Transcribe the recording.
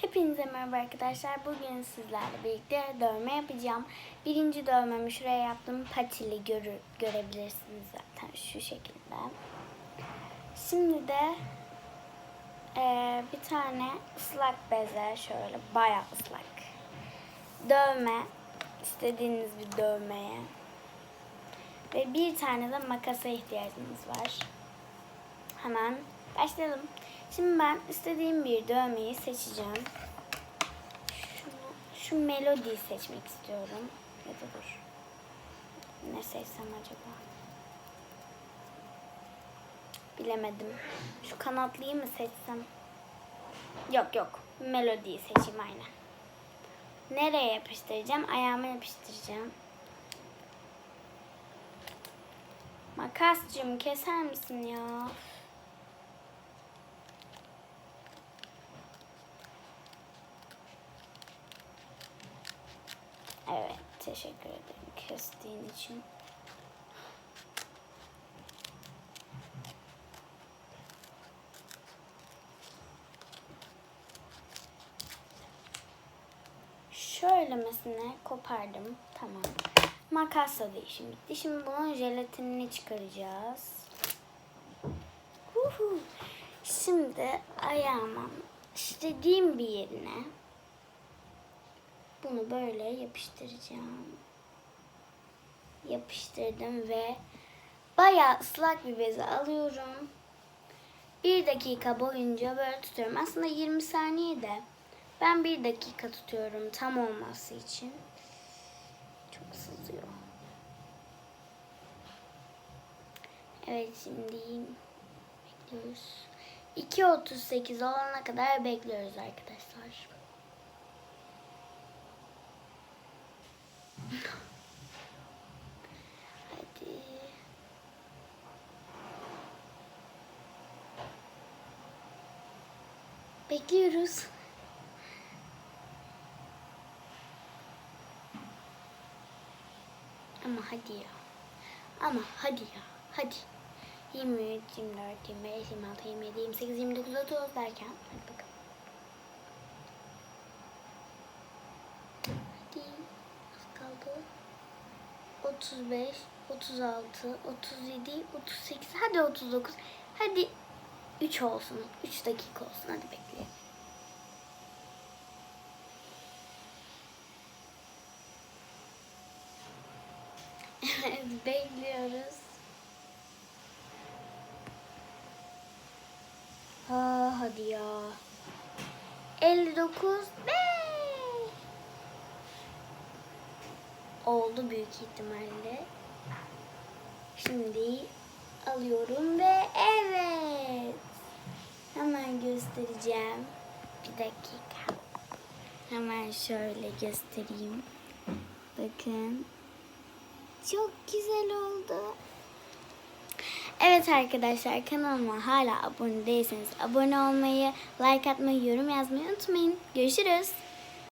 Hepinize merhaba arkadaşlar. Bugün sizlerle birlikte dövme yapacağım. Birinci dövmemi şuraya yaptım. Patili görür, görebilirsiniz zaten şu şekilde. Şimdi de eee, bir tane ıslak beze şöyle bayağı ıslak. Dövme. istediğiniz bir dövmeye. Ve bir tane de makasa ihtiyacımız var. Hemen başlayalım. Şimdi ben istediğim bir dövmeyi seçeceğim. Şu, şu melodiyi seçmek istiyorum. Ya da dur. Ne seçsem acaba? Bilemedim. Şu kanatlıyı mı seçsem? Yok yok. Melodiyi seçeyim aynen. Nereye yapıştıracağım? Ayağıma yapıştıracağım. Makascığım keser misin ya? Evet, teşekkür ederim kestiğin için. Şöylemesine kopardım. Tamam. Makasla da işim bitti. Şimdi bunun jelatinini çıkaracağız. Huhu. Şimdi ayağımın istediğim bir yerine bunu böyle yapıştıracağım. Yapıştırdım ve bayağı ıslak bir beze alıyorum. Bir dakika boyunca böyle tutuyorum. Aslında 20 saniye de ben bir dakika tutuyorum tam olması için. Çok sızıyor. Evet şimdi bekliyoruz. 2.38 olana kadar bekliyoruz arkadaşlar. Hadi. Bekliyoruz. Ama hadi ya. Ama hadi ya. Hadi. 23, 24, 25, 26, 27, 28, 29, 30 derken. Hadi bakalım. 35, 36, 37, 38, hadi 39. Hadi 3 olsun. 3 dakika olsun. Hadi bekleyelim. Evet, bekliyoruz. Ha, hadi ya. 59 be. Oldu büyük ihtimalle. Şimdi alıyorum ve evet. Hemen göstereceğim. Bir dakika. Hemen şöyle göstereyim. Bakın. Çok güzel oldu. Evet arkadaşlar kanalıma hala abone değilseniz abone olmayı, like atmayı, yorum yazmayı unutmayın. Görüşürüz.